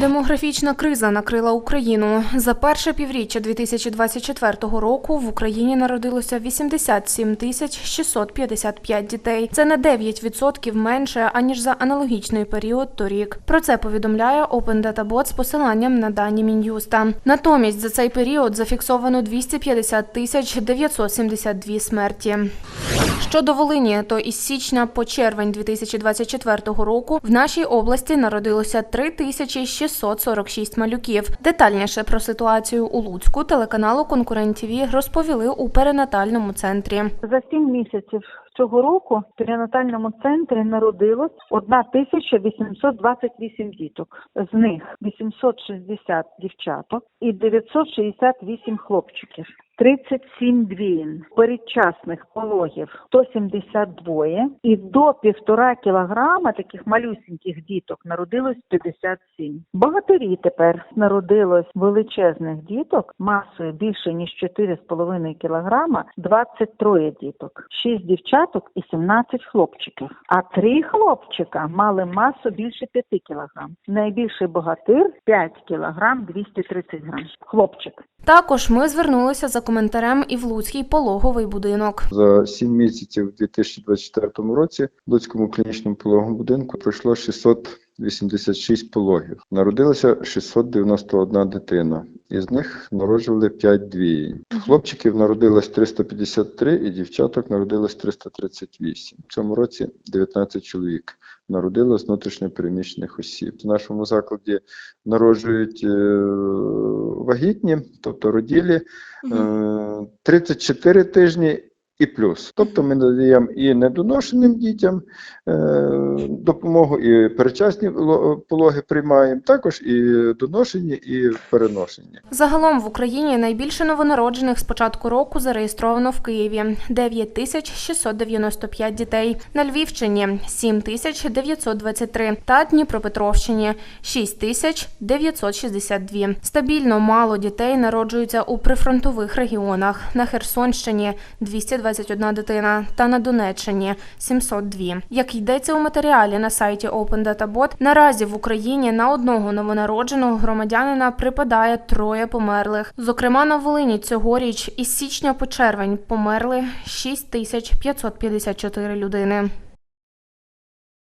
Демографічна криза накрила Україну. За перше півріччя 2024 року в Україні народилося 87 тисяч 655 дітей. Це на 9% менше аніж за аналогічний період торік. Про це повідомляє Open Data Bot з посиланням на дані Мін'юста. Натомість за цей період зафіксовано 250 тисяч 972 смерті. Щодо Волині, то із січня по червень 2024 року в нашій області народилося 3646 малюків. Детальніше про ситуацію у Луцьку телеканалу Конкурент ТВ розповіли у перинатальному центрі. За сім місяців цього року в перинатальному центрі народилось 1828 діток. З них 860 дівчаток і 968 хлопчиків. 37 двоїн, передчасних пологів 172 і до півтора кілограма таких малюсеньких діток народилось 57. Багатирі тепер народилось величезних діток масою більше ніж 4,5 кілограма 23 діток, 6 дівчаток і 17 хлопчиків. А три хлопчика мали масу більше 5 кілограм. Найбільший богатир 5 кілограм 230 грам. Хлопчик. Також ми звернулися за коментарем і в Луцький пологовий будинок. За 7 місяців у 2024 році в Луцькому клінічному пологовому будинку пройшло 686 пологів. Народилося 691 дитина. Із них народжували 5 двійень. Хлопчиків народилось 353 і дівчаток народилось 338. В цьому році 19 чоловік народилось з внутрішньопереміщених осіб. В нашому закладі народжують е, вагітні, тобто роділі, е, 34 тижні і плюс. Тобто ми надаємо і недоношеним дітям е, допомогу, і перечасні пологи приймаємо, також і доношені, і переношені. Загалом в Україні найбільше новонароджених з початку року зареєстровано в Києві 9 тисяч 695 дітей, на Львівщині 7 тисяч 923 та Дніпропетровщині 6 тисяч 962. Стабільно мало дітей народжуються у прифронтових регіонах. На Херсонщині 221 дитина та на Донеччині 702. Як йдеться у матеріалі на сайті Open Data наразі в Україні на одного новонародженого громадянина припадає троє померлих. Зокрема, на Волині цьогоріч із січня по червень померли 6554 людини.